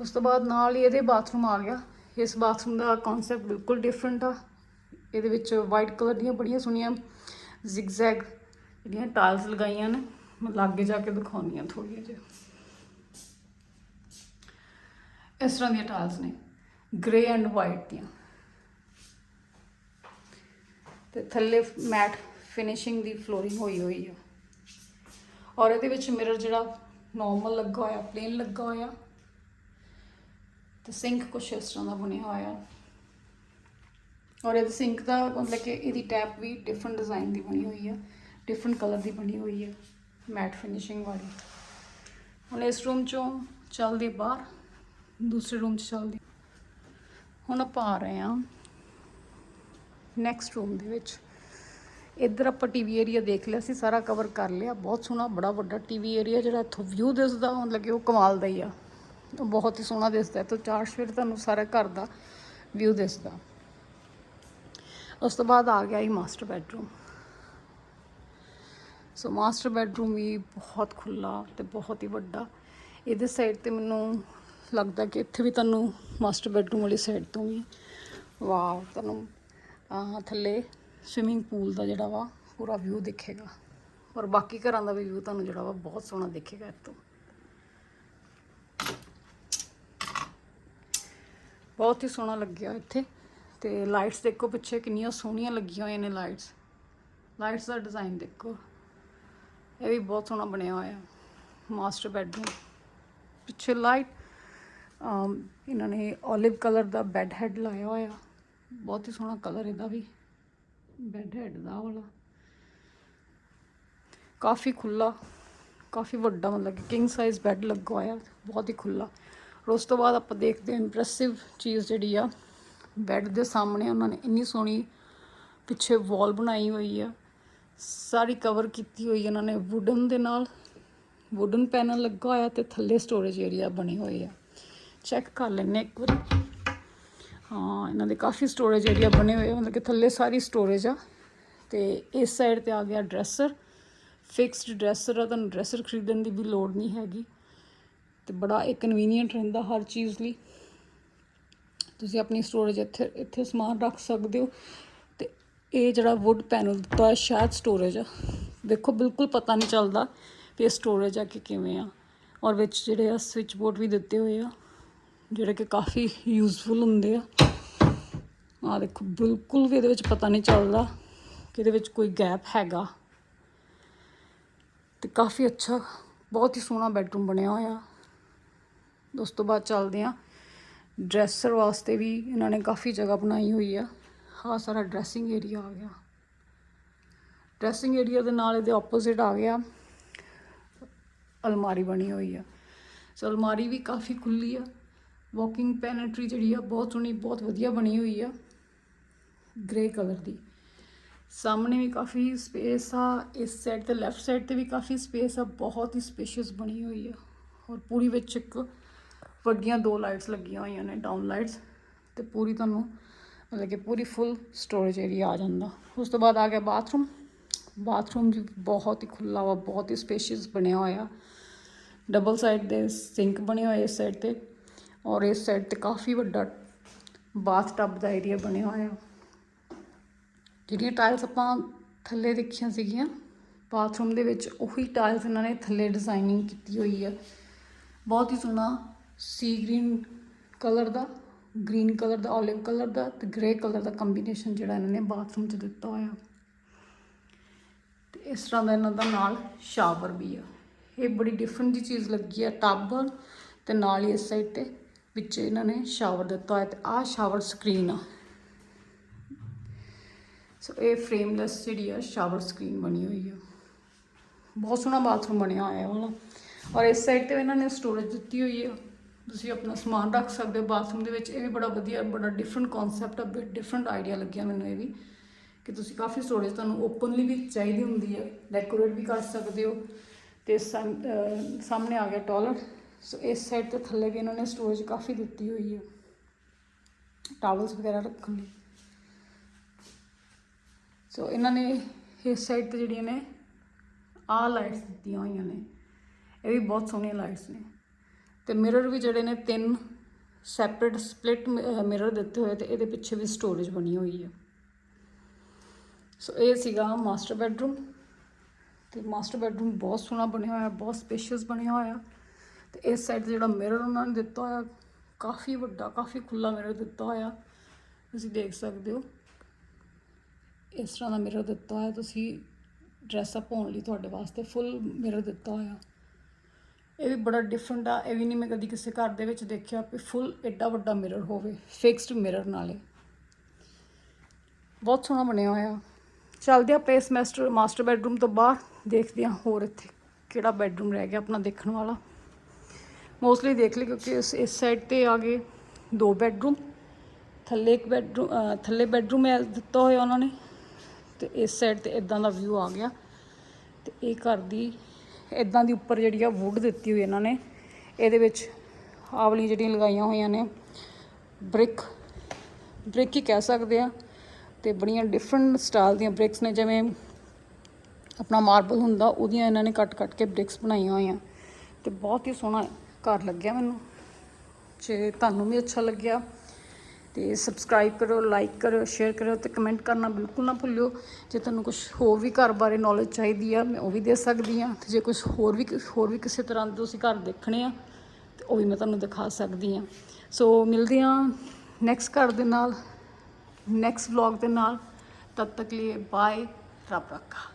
ਉਸ ਤੋਂ ਬਾਅਦ ਨਾਲ ਹੀ ਇਹਦੇ ਬਾਥਰੂਮ ਆ ਗਿਆ। ਇਸ ਬਾਥਰੂਮ ਦਾ ਕਨਸੈਪਟ ਬਿਲਕੁਲ ਡਿਫਰੈਂਟ ਆ। ਇਹਦੇ ਵਿੱਚ ਵਾਈਟ ਕਲਰ ਦੀਆਂ ਬੜੀਆਂ ਸੋਹਣੀਆਂ ਜ਼ਿਗਜ਼ੈਗ ਜਿਹੜੀਆਂ ਟਾਇਲਸ ਲਗਾਈਆਂ ਨੇ। ਮੈਂ ਲਾਗੇ ਜਾ ਕੇ ਦਿਖਾਉਣੀ ਆ ਥੋੜੀਆਂ ਜਿਹਾ। ਇਸ ਤਰ੍ਹਾਂ ਦੀਆਂ ਟਾਇਲਸ ਨੇ। ਗ੍ਰੇ ਐਂਡ ਵਾਈਟ ਦੀਆਂ। ਤੇ ਥੱਲੇ ਮੈਟ ਫਿਨਿਸ਼ਿੰਗ ਦੀ ਫਲੋਰਿੰਗ ਹੋਈ ਹੋਈ ਆ। ਔਰ ਇਹਦੇ ਵਿੱਚ ਮਿਰਰ ਜਿਹੜਾ ਨਾਰਮਲ ਲੱਗਾ ਹੋਇਆ ਪਲੇਨ ਲੱਗਾ ਹੋਇਆ। ਤੇ ਸਿੰਕ ਕੁਛ ਇਸ ਤਰ੍ਹਾਂ ਦਾ ਬਣਿਆ ਹੋਇਆ। ਔਰ ਇਹਦੇ ਸਿੰਕ ਦਾ ਮਤਲਬ ਕਿ ਇਹਦੀ ਟੈਪ ਵੀ ਡਿਫਰੈਂਟ ਡਿਜ਼ਾਈਨ ਦੀ ਬਣੀ ਹੋਈ ਆ ਡਿਫਰੈਂਟ ਕਲਰ ਦੀ ਬਣੀ ਹੋਈ ਹੈ ਮੈਟ ਫਿਨਿਸ਼ਿੰਗ ਵਾਲੀ। ਹੁਣ ਇਸ ਰੂਮ ਚੋਂ ਚੱਲਦੇ ਬਾਹਰ, ਦੂਸਰੇ ਰੂਮ 'ਚ ਚੱਲਦੇ। ਹੁਣ ਆਪਾਂ ਆ ਰਹੇ ਹਾਂ ਨੈਕਸਟ ਰੂਮ ਦੇ ਵਿੱਚ। ਇੱਧਰ ਆਪਾਂ ਟੀਵੀ ਏਰੀਆ ਦੇਖ ਲਿਆ ਸੀ, ਸਾਰਾ ਕਵਰ ਕਰ ਲਿਆ। ਬਹੁਤ ਸੋਹਣਾ, ਬੜਾ ਵੱਡਾ ਟੀਵੀ ਏਰੀਆ ਜਿਹੜਾ ਇੱਥੋਂ ਵਿਊ ਦਿਸਦਾ, ਮਤਲਬ ਕਿ ਉਹ ਕਮਾਲ ਦਾ ਹੀ ਆ। ਉਹ ਬਹੁਤ ਹੀ ਸੋਹਣਾ ਦਿਸਦਾ, ਇੱਥੋਂ ਚਾਰ ਸਵੇਰ ਤੁਹਾਨੂੰ ਸਾਰਾ ਘਰ ਦਾ ਵਿਊ ਦਿਸਦਾ। ਉਸ ਤੋਂ ਬਾਅਦ ਆ ਗਿਆ ਹੀ master bedroom so master bedroom ਵੀ ਬਹੁਤ ਖੁੱਲਾ ਤੇ ਬਹੁਤ ਹੀ ਵੱਡਾ। ਇਹਦੇ ਸਾਈਡ ਤੇ ਮੈਨੂੰ ਲੱਗਦਾ ਕਿ ਇੱਥੇ ਵੀ ਤੁਹਾਨੂੰ ਮਾਸਟਰ ਬੈਡਰੂਮ ਵਾਲੀ ਸਾਈਡ ਤੋਂ ਵੀ। ਵਾਓ ਤੁਹਾਨੂੰ ਥੱਲੇ ਸਵਿਮਿੰਗ ਪੂਲ ਦਾ ਜਿਹੜਾ ਵਾ, ਪੂਰਾ ਵਿਊ ਦਿਖੇਗਾ। ਔਰ ਬਾਕੀ ਘਰਾਂ ਦਾ ਵੀ ਵਿਊ ਤੁਹਾਨੂੰ ਜਿਹੜਾ ਵਾ, ਬਹੁਤ ਸੋਹਣਾ ਦਿਖੇਗਾ ਇੱਥੋਂ। ਬਹੁਤ ਹੀ ਸੋਹਣਾ ਲੱਗਿਆ ਇੱਥੇ। ਤੇ ਲਾਈਟਸ ਦੇਖੋ ਪਿੱਛੇ, ਕਿੰਨੀਆਂ ਸੋਹਣੀਆਂ ਲੱਗੀਆਂ ਹੋਈਆਂ ਨੇ ਲਾਈਟਸ ਲਾਈਟਸ ਦਾ ਡਿਜ਼ਾਈਨ ਦੇਖੋ। ਇਹ ਵੀ ਬਹੁਤ ਸੋਹਣਾ ਬਣਿਆ ਹੋਇਆ। ਮਾਸਟਰ ਬੈਡਰੂਮ ਪਿੱਛੇ ਲਾਈਟ ਇਹਨਾਂ ਨੇ 올ਿਵ ਕਲਰ ਦਾ ਬੈੱਡ ਹੈਡ ਲਾਇਆ ਹੋਇਆ। ਬਹੁਤ ਹੀ ਸੋਹਣਾ ਕਲਰ ਇਹਦਾ ਵੀ। ਬੈੱਡ ਹੈਡ ਦਾ ਵਾਲਾ। ਕਾਫੀ ਖੁੱਲਾ ਕਾਫੀ ਵੱਡਾ ਮਤਲਬ ਕਿ ਕਿੰਗ ਸਾਈਜ਼ ਬੈੱਡ ਲੱਗਾ ਹੋਇਆ, ਬਹੁਤ ਹੀ ਖੁੱਲਾ ਔਰ ਉਸ ਤੋਂ ਬਾਅਦ ਆਪਾਂ ਦੇਖਦੇ ਹਾਂ ਇੰਪ੍ਰੈਸਿਵ ਚੀਜ਼ ਜਿਹੜੀ ਆ ਬੈੱਡ ਦੇ ਸਾਹਮਣੇ ਉਹਨਾਂ ਨੇ ਇੰਨੀ ਸੋਹਣੀ ਪਿੱਛੇ ਵਾਲ ਬਣਾਈ ਹੋਈ ਆ। ਸਾਰੀ ਕਵਰ ਕੀਤੀ ਹੋਈ ਇਹਨਾਂ ਨੇ ਵੁਡਨ ਦੇ ਨਾਲ। ਵੁਡਨ ਪੈਨਲ ਲੱਗਾ ਹੋਇਆ ਤੇ ਥੱਲੇ ਸਟੋਰੇਜ ਏਰੀਆ ਬਣੇ ਹੋਏ ਆ। ਚੈੱਕ ਕਰ ਲੈਣੇ ਇੱਕ ਵਾਰੀ। ਹਾਂ, ਇਹਨਾਂ ਦੇ ਕਾਫੀ ਸਟੋਰੇਜ ਏਰੀਆ ਬਣੇ ਹੋਏ ਆ, ਮਤਲਬ ਕਿ ਥੱਲੇ ਸਾਰੀ ਸਟੋਰੇਜ ਆ। ਤੇ ਇਸ ਸਾਈਡ ਤੇ ਆ ਗਿਆ ਡਰੈਸਰ ਫਿਕਸਡ ਡਰੈਸਰ ਆ, ਤੁਹਾਨੂੰ ਡਰੈਸਰ ਖਰੀਦਣ ਦੀ ਵੀ ਲੋੜ ਨਹੀਂ ਹੈਗੀ। ਤੇ ਬੜਾ ਇਹ ਕਨਵੀਨੀਅੰਟ ਰਹਿੰਦਾ ਹਰ ਚੀਜ਼ ਲਈ। ਤੁਸੀਂ ਆਪਣੀ ਸਟੋਰੇਜ ਇੱਥੇ ਇੱਥੇ ਸਮਾਨ ਰੱਖ ਸਕਦੇ ਹੋ। ਤੇ ਇਹ ਜਿਹੜਾ ਵੁੱਡ ਪੈਨਲ ਦਿੱਤਾ ਹੈ ਸ਼ਾਇਦ ਸਟੋਰੇਜ ਆ। ਦੇਖੋ ਬਿਲਕੁਲ ਪਤਾ ਨਹੀਂ ਚੱਲਦਾ ਵੀ ਇਹ ਸਟੋਰੇਜ ਆ ਕਿ ਕਿਵੇਂ ਆ। ਔਰ ਵਿੱਚ ਜਿਹੜੇ ਆ ਸਵਿਚ ਬੋਰਡ ਵੀ ਦਿੱਤੇ ਹੋਏ ਆ। ਜਿਹੜੇ ਕਿ ਕਾਫੀ ਯੂਜ਼ਫੁਲ ਹੁੰਦੇ ਆ। ਆ ਦੇਖੋ, ਬਿਲਕੁਲ ਵੀ ਇਹਦੇ ਵਿੱਚ ਪਤਾ ਨਹੀਂ ਚੱਲਦਾ ਕਿ ਇਹਦੇ ਵਿੱਚ ਕੋਈ ਗੈਪ ਹੈਗਾ। ਤੇ ਕਾਫੀ ਅੱਛਾ, ਬਹੁਤ ਹੀ ਸੋਹਣਾ ਬੈਡਰੂਮ ਬਣਿਆ ਹੋਇਆ। ਉਸ ਤੋਂ ਬਾਅਦ ਚੱਲਦੇ ਆ ਡਰੈਸਰ ਵਾਸਤੇ ਵੀ ਇਹਨਾਂ ਨੇ ਕਾਫੀ ਜਗ੍ਹਾ ਬਣਾਈ ਹੋਈ ਆ। ਆਹ ਸਾਰਾ ਡਰੈਸਿੰਗ ਏਰੀਆ ਆ ਗਿਆ। ਡਰੈਸਿੰਗ ਏਰੀਆ ਦੇ ਨਾਲ ਇਹਦੇ ਆਪੋਜ਼ਿਟ ਆ ਗਿਆ। ਅਲਮਾਰੀ ਬਣੀ ਹੋਈ ਆ। ਸੋ ਅਲਮਾਰੀ ਵੀ ਕਾਫੀ ਖੁੱਲੀ ਆ। ਵਾਕਿੰਗ ਪੈਨਟਰੀ ਜਿਹੜੀ ਆ, ਬਹੁਤ ਸੋਹਣੀ, ਬਹੁਤ ਵਧੀਆ ਬਣੀ ਹੋਈ ਆ। ਗ੍ਰੇ ਕਲਰ ਦੀ। ਸਾਹਮਣੇ ਵੀ ਕਾਫੀ ਸਪੇਸ ਆ, ਇਸ ਸਾਈਡ ਤੇ ਲੈਫਟ ਸਾਈਡ ਤੇ ਵੀ ਕਾਫੀ ਸਪੇਸ ਆ, ਬਹੁਤ ਹੀ ਸਪੇਸ਼ੀਅਸ ਬਣੀ ਹੋਈ ਆ। ਔਰ ਪੂਰੀ ਵਿੱਚ ਇੱਕ ਵੱਡੀਆਂ ਦੋ ਲਾਈਟਸ ਲੱਗੀਆਂ ਹੋਈਆਂ ਨੇ ਡਾਊਨ ਲਾਈਟਸ ਤੇ ਪੂਰੀ ਤੁਹਾਨੂੰ ਮਤਲਬ ਕਿ ਪੂਰੀ ਫੁੱਲ ਸਟੋਰੇਜ ਏਰੀਆ ਆ ਜਾਂਦਾ। ਉਸ ਤੋਂ ਬਾਅਦ ਆ ਗਿਆ ਬਾਥਰੂਮ ਬਾਥਰੂਮ ਵੀ ਬਹੁਤ ਹੀ ਖੁੱਲਾ ਵਾ, ਬਹੁਤ ਹੀ ਸਪੇਸ਼ੀਅਸ ਬਣਿਆ ਹੋਇਆ। ਡਬਲ ਸਾਈਡ ਦੇ ਸਿੰਕ ਬਣੇ ਹੋਏ ਇਸ ਸਾਈਡ ਤੇ। ਔਰ ਇਸ ਸਾਈਡ ਤੇ ਕਾਫੀ ਵੱਡਾ ਬਾਥ ਟੱਬ ਦਾ ਏਰੀਆ ਬਣਿਆ ਹੋਇਆ। ਜਿਹੜੀਆਂ ਟਾਇਲਸ ਆਪਾਂ ਥੱਲੇ ਦੇਖੀਆਂ ਸੀਗੀਆਂ ਬਾਥਰੂਮ ਦੇ ਵਿੱਚ ਉਹੀ ਟਾਇਲਸ ਇਹਨਾਂ ਨੇ ਥੱਲੇ ਡਿਜ਼ਾਈਨਿੰਗ ਕੀਤੀ ਹੋਈ ਹੈ ਬਹੁਤ ਹੀ ਸੋਹਣਾ ਸੀ ਗ੍ਰੀਨ ਕਲਰ ਦਾ ਗ੍ਰੀਨ ਕਲਰ ਦਾ 올ਿਵ ਕਲਰ ਦਾ ਤੇ ਗ੍ਰੇ ਕਲਰ ਦਾ ਕੰਬੀਨੇਸ਼ਨ ਜਿਹੜਾ ਇਹਨਾਂ ਨੇ ਬਾਥਰੂਮ 'ਚ ਦਿੱਤਾ ਹੋਇਆ। ਤੇ ਇਸ ਤਰ੍ਹਾਂ ਦਾ ਇਹਨਾਂ ਦਾ ਨਾਲ ਸ਼ਾਵਰ ਵੀ ਆ। ਇਹ ਬੜੀ ਡਿਫਰੈਂਟ ਜੀ ਚੀਜ਼ ਲੱਗੀ ਆ ਟੱਬ ਤੇ ਨਾਲ ਹੀ ਇਸ ਸਾਈਡ ਤੇ ਵਿੱਚ ਇਹਨਾਂ ਨੇ ਸ਼ਾਵਰ ਦਿੱਤਾ ਹੋਇਆ ਤੇ ਆਹ ਸ਼ਾਵਰ ਸਕਰੀਨ ਆ। ਸੋ ਇਹ ਫਰੇਮਲੈਸ ਜਿਹੜੀ ਆ ਸ਼ਾਵਰ ਸਕਰੀਨ ਬਣੀ ਹੋਈ ਆ। ਬਹੁਤ ਸੋਹਣਾ ਬਾਥਰੂਮ ਬਣਿਆ ਹੋਇਆ ਵਾਲਾ। ਔਰ ਇਸ ਸਾਈਡ ਤੇ ਇਹਨਾਂ ਨੇ ਸਟੋਰੇਜ ਦਿੱਤੀ ਹੋਈ ਆ। ਤੁਸੀਂ ਆਪਣਾ ਸਮਾਨ ਰੱਖ ਸਕਦੇ ਹੋ ਬਾਥਰੂਮ ਦੇ ਵਿੱਚ। ਇਹ ਵੀ ਬੜਾ ਵਧੀਆ, ਬੜਾ ਡਿਫਰੈਂਟ ਕਨਸੈਪਟ ਆ ਬਿਟ ਡਿਫਰੈਂਟ ਆਈਡੀਆ ਲੱਗਿਆ ਮੈਨੂੰ ਇਹ ਵੀ ਕਿ ਤੁਸੀਂ ਕਾਫੀ ਸਟੋਰੇਜ ਤੁਹਾਨੂੰ ਓਪਨਲੀ ਵੀ ਚਾਹੀਦੀ ਹੁੰਦੀ ਹੈ ਡੈਕੋਰੇਟ ਵੀ ਕਰ ਸਕਦੇ ਹੋ। ਤੇ ਸਾਹਮਣੇ ਆ ਗਿਆ ਟਾਇਲਟ ਸੋ ਇਸ ਸਾਈਡ ਤੇ ਥੱਲੇ ਵੀ ਇਹਨਾਂ ਨੇ ਸਟੋਰੇਜ ਕਾਫੀ ਦਿੱਤੀ ਹੋਈ ਹੈ ਟਾਵਲਸ ਵਗੈਰਾ ਰੱਖਣ ਲਈ। ਸੋ ਇਹਨਾਂ ਨੇ ਇਸ ਸਾਈਡ ਤੇ ਜਿਹੜੀਆਂ ਨੇ ਆ ਲਾਈਟਸ ਦਿੱਤੀਆਂ ਹੋਈਆਂ ਨੇ। ਇਹ ਵੀ ਬਹੁਤ ਸੋਹਣੀਆਂ ਲਾਈਟਸ ਨੇ। ਤੇ ਮਿਰਰ ਵੀ ਜਿਹੜੇ ਨੇ, ਤਿੰਨ ਸੈਪਰੇਟ ਸਪਲਿਟ ਮਿਰਰ ਦਿੱਤੇ ਹੋਏ ਤੇ ਇਹਦੇ ਪਿੱਛੇ ਵੀ ਸਟੋਰੇਜ ਬਣੀ ਹੋਈ ਹੈ ਸੋ ਇਹ ਸੀਗਾ ਮਾਸਟਰ ਬੈਡਰੂਮ ਤੇ ਮਾਸਟਰ ਬੈਡਰੂਮ ਬਹੁਤ ਸੋਹਣਾ ਬਣਿਆ ਹੋਇਆ, ਬਹੁਤ ਸਪੇਸ਼ੀਅਸ ਬਣਿਆ ਹੋਇਆ। ਤੇ ਇਸ ਸਾਈਡ ਜਿਹੜਾ ਮਿਰਰ ਉਹਨਾਂ ਨੇ ਦਿੱਤਾ ਹੋਇਆ, ਕਾਫੀ ਵੱਡਾ, ਕਾਫੀ ਖੁੱਲਾ ਮਿਰਰ ਦਿੱਤਾ ਹੋਇਆ। ਤੁਸੀਂ ਦੇਖ ਸਕਦੇ ਹੋ। ਇਸ ਤਰ੍ਹਾਂ ਦਾ ਮਿਰਰ ਦਿੱਤਾ ਹੋਇਆ। ਤੁਸੀਂ ਡਰੈਸ ਅਪ ਹੋਣ ਲਈ ਤੁਹਾਡੇ ਵਾਸਤੇ ਫੁੱਲ ਮਿਰਰ ਦਿੱਤਾ ਹੋਇਆ। ਇਹ ਵੀ ਬੜਾ ਡਿਫਰੈਂਟ ਆ। ਇਹ ਵੀ ਨਹੀਂ ਮੈਂ ਕਦੀ ਕਿਸੇ ਘਰ ਦੇ ਵਿੱਚ ਦੇਖਿਆ ਕਿ ਫੁੱਲ ਐਡਾ ਵੱਡਾ ਮਿਰਰ ਹੋਵੇ। ਫਿਕਸਡ ਮਿਰਰ ਨਾਲੇ। ਬਹੁਤ ਸੋਹਣਾ ਬਣਿਆ ਹੋਇਆ। ਚੱਲਦੇ ਆਪਾਂ ਇਸ ਮਾਸਟਰ ਮਾਸਟਰ ਬੈਡਰੂਮ ਤੋਂ ਬਾਹਰ। ਦੇਖਦੇ ਹਾਂ ਹੋਰ ਇੱਥੇ ਕਿਹੜਾ ਬੈਡਰੂਮ ਰਹਿ ਗਿਆ ਆਪਣਾ ਦੇਖਣ ਵਾਲਾ। ਮੋਸਟਲੀ ਦੇਖ ਲਈ ਕਿਉਂਕਿ ਇਸ ਇਸ ਸਾਈਡ ਤੇ ਆ ਗਏ ਦੋ ਬੈਡਰੂਮ ਥੱਲੇ ਇੱਕ ਬੈਡਰੂਮ ਥੱਲੇ ਬੈਡਰੂਮ ਹੈ ਦਿੱਤਾ ਹੋਇਆ ਉਹਨਾਂ ਨੇ ਤੇ ਇਸ ਸਾਈਡ ਤੇ ਇਦਾਂ ਦਾ ਵਿਊ ਆ ਗਿਆ ਤੇ ਇਹ ਘਰ ਦੀ ਇਦਾਂ ਦੀ ਉੱਪਰ ਜਿਹੜੀ ਆ ਵੁੱਡ ਦਿੱਤੀ ਹੋਈ ਇਹਨਾਂ ਨੇ ਇਹਦੇ ਵਿੱਚ ਆਵਲੀ ਜਿਹੜੀਆਂ ਲਗਾਈਆਂ ਹੋਈਆਂ ਨੇ ਬ੍ਰਿਕ ਬ੍ਰਿਕ ਹੀ ਕਹਿ ਸਕਦੇ ਆ ਤੇ ਬੜੀਆਂ ਡਿਫਰੈਂਟ ਸਟਾਈਲ ਦੀਆਂ ਬ੍ਰਿਕਸ ਨੇ ਜਿਵੇਂ ਆਪਣਾ ਮਾਰਬਲ ਹੁੰਦਾ ਉਹਦੀਆਂ ਇਹਨਾਂ ਨੇ ਕੱਟ ਕੱਟ ਕੇ ਬ੍ਰਿਕਸ ਬਣਾਈਆਂ ਹੋਈਆਂ ਤੇ ਬਹੁਤ ਹੀ ਸੋਹਣਾ ਘਰ ਲੱਗਿਆ ਮੈਨੂੰ। ਜੇ ਤੁਹਾਨੂੰ ਵੀ ਅੱਛਾ ਲੱਗਿਆ ਤੇ ਸਬਸਕ੍ਰਾਈਬ ਕਰੋ ਲਾਈਕ ਕਰੋ ਸ਼ੇਅਰ ਕਰੋ ਤੇ ਕਮੈਂਟ ਕਰਨਾ ਬਿਲਕੁਲ ਨਾ ਭੁੱਲਿਓ। ਜੇ ਤੁਹਾਨੂੰ ਕੁਝ ਹੋਰ ਵੀ ਘਰ ਬਾਰੇ ਨੌਲੇਜ ਚਾਹੀਦੀ ਆ, ਮੈਂ ਉਹ ਵੀ ਦੇ ਸਕਦੀ ਆ। ਤੇ ਜੇ ਕੁਝ ਹੋਰ ਵੀ ਹੋਰ ਵੀ ਕਿਸੇ ਤਰ੍ਹਾਂ ਦੇ ਤੁਸੀਂ ਘਰ ਦੇਖਣੇ ਆ, ਤੇ ਉਹ ਵੀ ਮੈਂ ਤੁਹਾਨੂੰ ਦਿਖਾ ਸਕਦੀ ਆ। ਸੋ ਮਿਲਦੇ ਆ ਨੈਕਸਟ ਘਰ ਦੇ ਨਾਲ ਨੈਕਸਟ ਵਲੌਗ ਦੇ ਨਾਲ। ਤਦ ਤੱਕ ਲਈ ਬਾਏ ਰੱਬ ਰੱਖਾ।